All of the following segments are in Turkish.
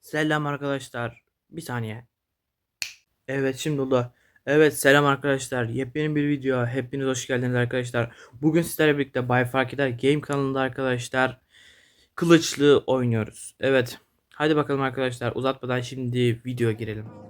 Selam arkadaşlar. Bir saniye. Evet şimdi oldu. Evet selam arkadaşlar. Yepyeni bir video. Hepiniz hoş geldiniz arkadaşlar. Bugün sizlerle birlikte Bay Farkider Game kanalında arkadaşlar kılıçlı oynuyoruz. Evet. Hadi bakalım arkadaşlar. Uzatmadan şimdi videoya girelim.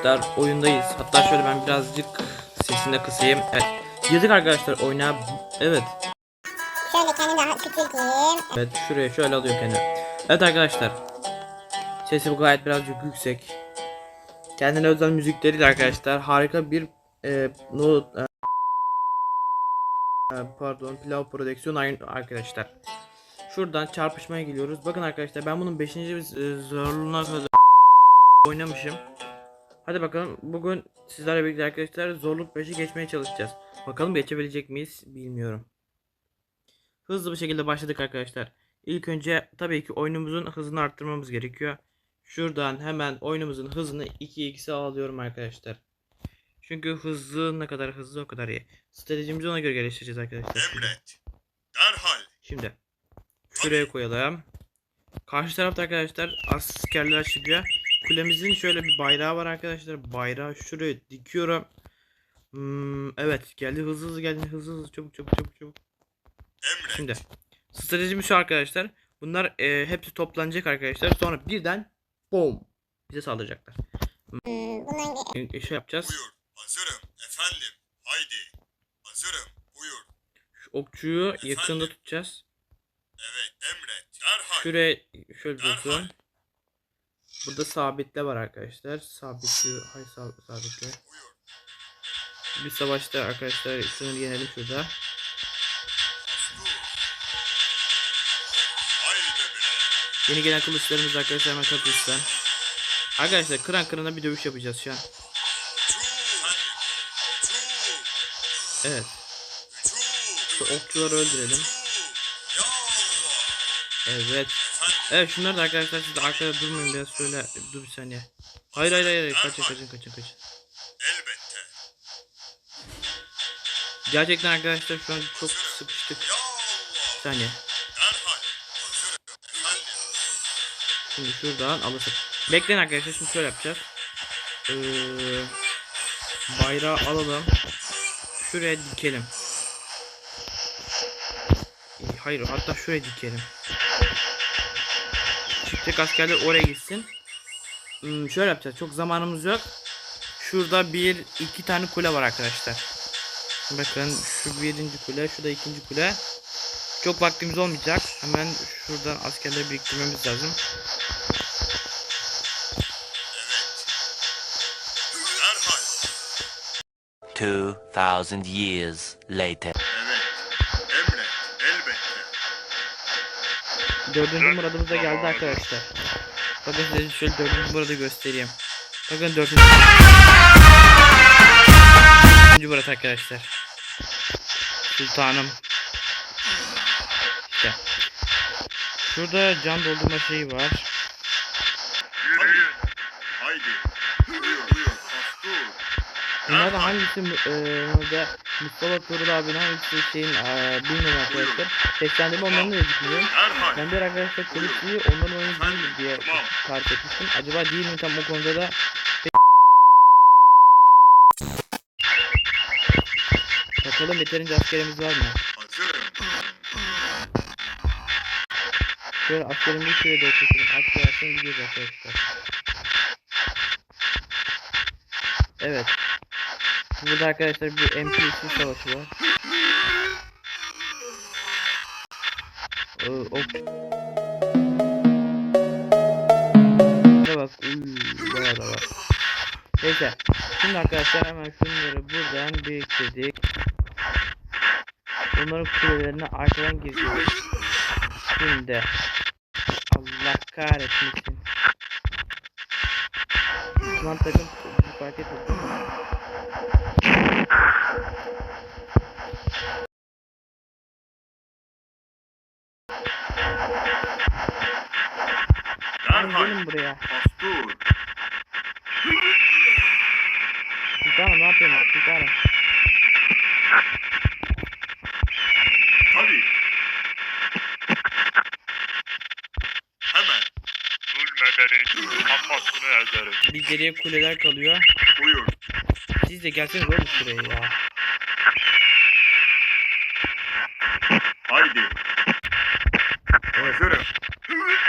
Arkadaşlar oyundayız. Hatta şöyle ben birazcık sesini de kısayım. Evet. Girdik arkadaşlar oyuna. Evet. Şöyle kendimi daha küçülteyim. Evet şuraya şöyle alıyorum kendimi. Evet arkadaşlar. Sesi bu gayet birazcık yüksek. Kendine özel müzikleriyle arkadaşlar harika bir e, no, e, e, pardon pilav prodüksiyon arkadaşlar. Şuradan çarpışmaya geliyoruz. Bakın arkadaşlar ben bunun 5. zorluğuna kadar oynamışım. Hadi bakalım bugün sizlerle birlikte arkadaşlar zorluk 5'i geçmeye çalışacağız. Bakalım geçebilecek miyiz bilmiyorum. Hızlı bir şekilde başladık arkadaşlar. İlk önce tabii ki oyunumuzun hızını arttırmamız gerekiyor. Şuradan hemen oyunumuzun hızını 2x'e alıyorum arkadaşlar. Çünkü hızlı ne kadar hızlı o kadar iyi. Stratejimizi ona göre geliştireceğiz arkadaşlar. Emret. Derhal. Şimdi şuraya koyalım. Karşı tarafta arkadaşlar askerler açılıyor. Kulemizin şöyle bir bayrağı var arkadaşlar. Bayrağı şuraya dikiyorum. Hmm, evet geldi hızlı hızlı geldi hızlı hızlı çabuk çabuk çabuk çabuk. Emret. Şimdi stratejimiz şu arkadaşlar. Bunlar e, hepsi toplanacak arkadaşlar. Sonra birden boom bize saldıracaklar. Hmm, E, Şey yapacağız. Buyur. Hazırım. Efendim. Haydi. Hazırım. Buyur. Şu okçuyu yakında tutacağız. Evet. Emret. Derhal. Şuraya şöyle Derhal. dursun. Burada sabitle var arkadaşlar. Sabitli, hay sab- sabitle. Bir savaşta arkadaşlar şunu yenelim şurada. Yeni gelen kılıçlarımız arkadaşlar hemen katılsın. Arkadaşlar kıran kırana bir dövüş yapacağız şu an. Evet. Şu okçuları öldürelim. Evet. Evet şunları da arkadaşlar siz de arkada durmayın biraz şöyle dur bir saniye. Hayır hayır hayır kaçın kaçın kaçın kaçın. Elbette. Gerçekten arkadaşlar şu an çok sıkıştık. Bir saniye. Şimdi şuradan alırsak. Bekleyin arkadaşlar şimdi şöyle yapacağız. Ee, bayrağı alalım. Şuraya dikelim. Hayır hatta şuraya dikelim. Çıkacak askerler oraya gitsin. Hmm, şöyle yapacağız. Çok zamanımız yok. Şurada bir iki tane kule var arkadaşlar. Bakın şu birinci kule, şu da ikinci kule. Çok vaktimiz olmayacak. Hemen şuradan askerleri biriktirmemiz lazım. Evet. Derhal. 2000 years later. Dördüncü muradımız da geldi arkadaşlar. Bakın size şöyle dördüncü muradı göstereyim. Bakın dördüncü. Dördüncü murat arkadaşlar. Sultanım. İşte. Şurada can doldurma şeyi var. Bunlardan hangisi burada Mustafa Turul abinin hangisi şeyin eee bilmiyorum arkadaşlar. Seslendirme onların da düşünüyorum. Ben bir arkadaşlar Kılıçlı'yı onların oyunu değil diye tarif etmiştim. Acaba değil mi tam o konuda da Bakalım yeterince askerimiz var mı? Şöyle askerimizi şuraya doğru çekelim. Asker gidiyoruz arkadaşlar. Evet. Burada arkadaşlar bir NPC savaşı var. Ee. Şuna bak. Uy, bayağı da var. Neyse. Şimdi arkadaşlar hemen şunları buradan biriktirdik. Bunların kulelerine arkadan gireceğiz. Şimdi. Allah kahretmesin. Düşman takım fark etmedi. Derhal. gelin buraya. Sultanım ne yapıyorsun sultanım? Kafasını ezerim. Bir geriye kuleler kalıyor. Buyur. Siz de gelseniz oğlum şuraya ya. Haydi. Hazırım.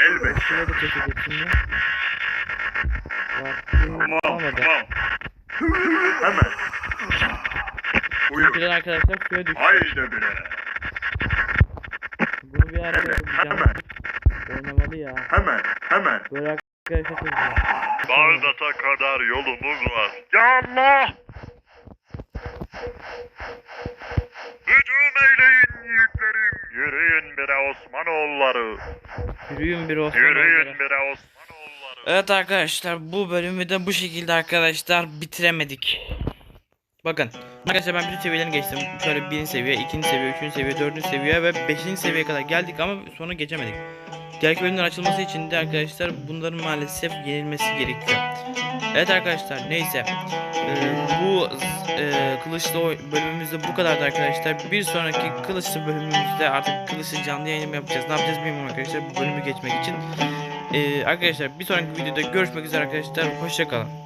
Elbette. Şuraya da çekecek şimdi. Bak, Tamam, tamam. Hemen. Buyur. Kuleler arkadaşlar suya düştü. Haydi bre. Bunu bir ara Hemen, yapacağım. hemen, Oynamalı ya. hemen, hemen. Böyle çok güzel. Bağdat'a kadar yolumuz var. Ya Allah! Hücum eyleyin yiğitlerim. Yürüyün bire Osmanoğulları. Yürüyün bir Osman Yürüyün Yürüyün. bire Osmanoğulları. Evet arkadaşlar bu bölümü de bu şekilde arkadaşlar bitiremedik. Bakın arkadaşlar ben bütün seviyelerini geçtim. Şöyle birinci seviye, ikinci seviye, üçüncü seviye, dördüncü seviye ve beşinci seviyeye kadar geldik ama sonra geçemedik. Diğer bölümlerin açılması için de arkadaşlar bunların maalesef yenilmesi gerekiyor. Evet arkadaşlar neyse. Ee, bu e, kılıçlı bölümümüzde bu kadardı arkadaşlar. Bir sonraki kılıçlı bölümümüzde artık kılıçlı canlı yayın yapacağız. Ne yapacağız bilmiyorum arkadaşlar bu bölümü geçmek için. Ee, arkadaşlar bir sonraki videoda görüşmek üzere arkadaşlar. Hoşçakalın.